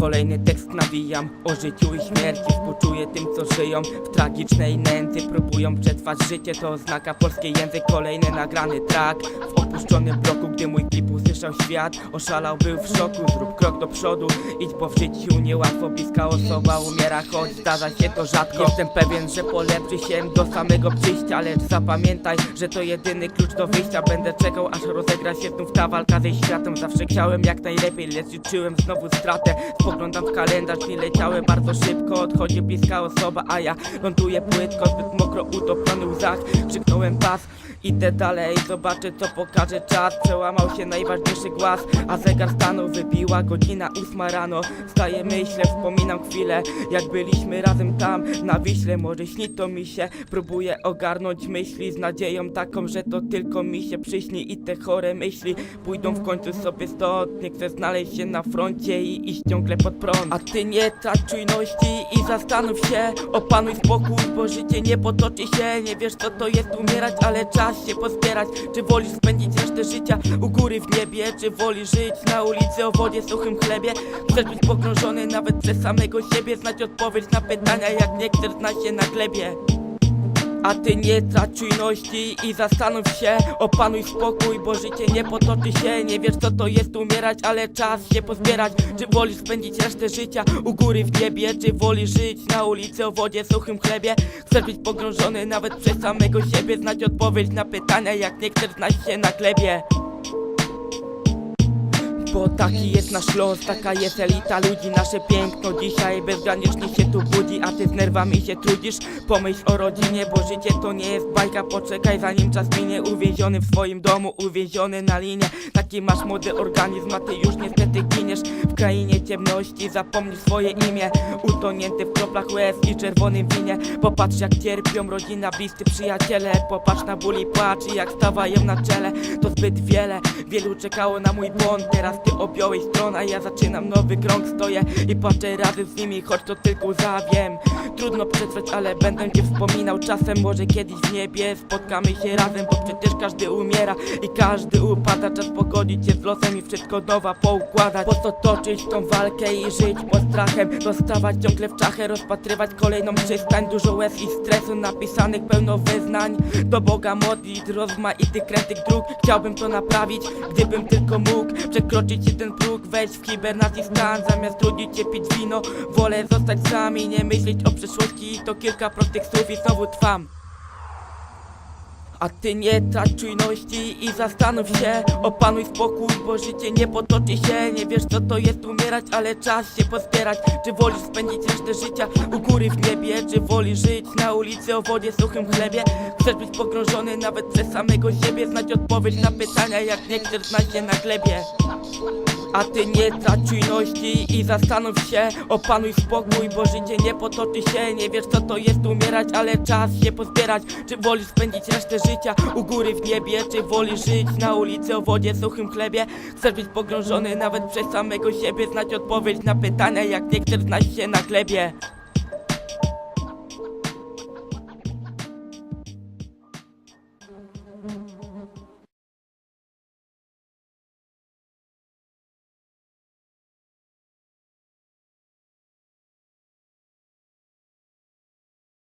Kolejny tekst nawijam o życiu i śmierci. Współczuję tym co żyją w tragicznej nędzy. Próbują przetrwać życie to oznaka polski język. Kolejny nagrany track w opuszczonym bloku Gdy mój klip usłyszał świat. Oszalał był w szoku Zrób krok do przodu Idź bo w życiu niełatwo. Bliska osoba umiera choć zdarza się to rzadko. Jestem pewien, że polepszy się do samego przyjścia Lecz zapamiętaj, że to jedyny klucz do wyjścia. Będę czekał aż rozegra się znów ta walka ze światem. Zawsze chciałem jak najlepiej, lecz liczyłem znowu stratę Spoglądam w kalendarz, dni leciały bardzo szybko. Odchodzi bliska osoba, a ja ląduję płytko. Zbyt mokro utopiony w łzach. Krzyknąłem pas, idę dalej Zobaczę co pokaże czas. Przełamał się najważniejszy głaz A zegar stanął, wybiła godzina ósma rano. Staję, myślę, wspominam chwilę Jak byliśmy razem tam na Wiśle. Może śni to mi się Próbuję ogarnąć myśli z nadzieją taką, że to tylko mi się przyśni I te chore myśli pójdą w końcu sobie stąd. Nie chcę znaleźć się na froncie i iść ciągle pod prąd. A ty nie trać czujności i zastanów się Opanuj spokój, bo życie nie potoczy się. Nie wiesz co to jest umierać, ale czas się pozbierać. Czy wolisz spędzić resztę życia u góry w niebie? Czy wolisz żyć na ulicy o wodzie, suchym chlebie? Chcesz być pogrążony nawet przez samego siebie Znać odpowiedź na pytania jak nie chcesz znać się na glebie a ty nie trać czujności i zastanów się Opanuj spokój, bo życie nie potoczy się Nie wiesz co to jest umierać, ale czas się pozbierać. Czy wolisz spędzić resztę życia u góry w niebie Czy wolisz żyć na ulicy o wodzie, suchym chlebie? Chcesz być pogrążony nawet przez samego siebie Znać odpowiedź na pytania, jak nie chcesz znać się na glebie bo taki jest nasz los, taka jest elita ludzi. Nasze piękno dzisiaj bezgranicznie się tu budzi A ty z nerwami się trudzisz, pomyśl o rodzinie Bo życie to nie jest bajka, poczekaj zanim czas minie. Uwięziony w swoim domu, uwięziony na linie. Taki masz młody organizm, a ty już niestety giniesz. W krainie ciemności, zapomnij swoje imię. Utonięty w kroplach łez i czerwonym winie. Popatrz jak cierpią rodzina, bliscy przyjaciele. Popatrz na ból i płacz i jak stawają na czele. To zbyt wiele, wielu czekało na mój błąd Teraz ty objąłeś a ja zaczynam nowy krąg Stoję i patrzę razem z nimi, choć to tylko łza wiem Trudno przetrwać, ale będę cię wspominał. Czasem może kiedyś w niebie spotkamy się razem Bo przecież każdy umiera i każdy upada. Czas pogodzić się z losem i wszystko nowa poukładać. Po co toczyć tą walkę i żyć pod strachem? Dostawać ciągle w czachę, rozpatrywać kolejną przystań Dużo łez i stresu napisanych pełno wyznań. Do Boga modlić, rozmaitych krętych dróg. Chciałbym to naprawić, gdybym tylko mógł. Przekroczyć się ten próg, wejść w hibernacji stan. Zamiast trudzić się pić wino, wolę zostać sam i nie myśleć o przyszłości. To kilka prostych słów i znowu trwam. A ty nie trać czujności i zastanów się. Opanuj spokój, bo życie nie potoczy się. Nie wiesz co to jest umierać, ale czas się pozbierać. Czy wolisz spędzić resztę życia u góry w niebie? Czy wolisz żyć na ulicy o wodzie, suchym chlebie? Chcesz być pogrążony nawet przez samego siebie? Znać odpowiedź na pytania, jak nie chcesz znać się na glebie a ty nie trać czujności i zastanów się Opanuj spokój, bo życie nie potoczy się Nie wiesz co to jest umierać, ale czas się pozbierać Czy wolisz spędzić resztę życia u góry w niebie? Czy wolisz żyć na ulicy o wodzie, suchym chlebie? Chcesz być pogrążony nawet przez samego siebie Znać odpowiedź na pytania, jak nie chcesz znać się na glebie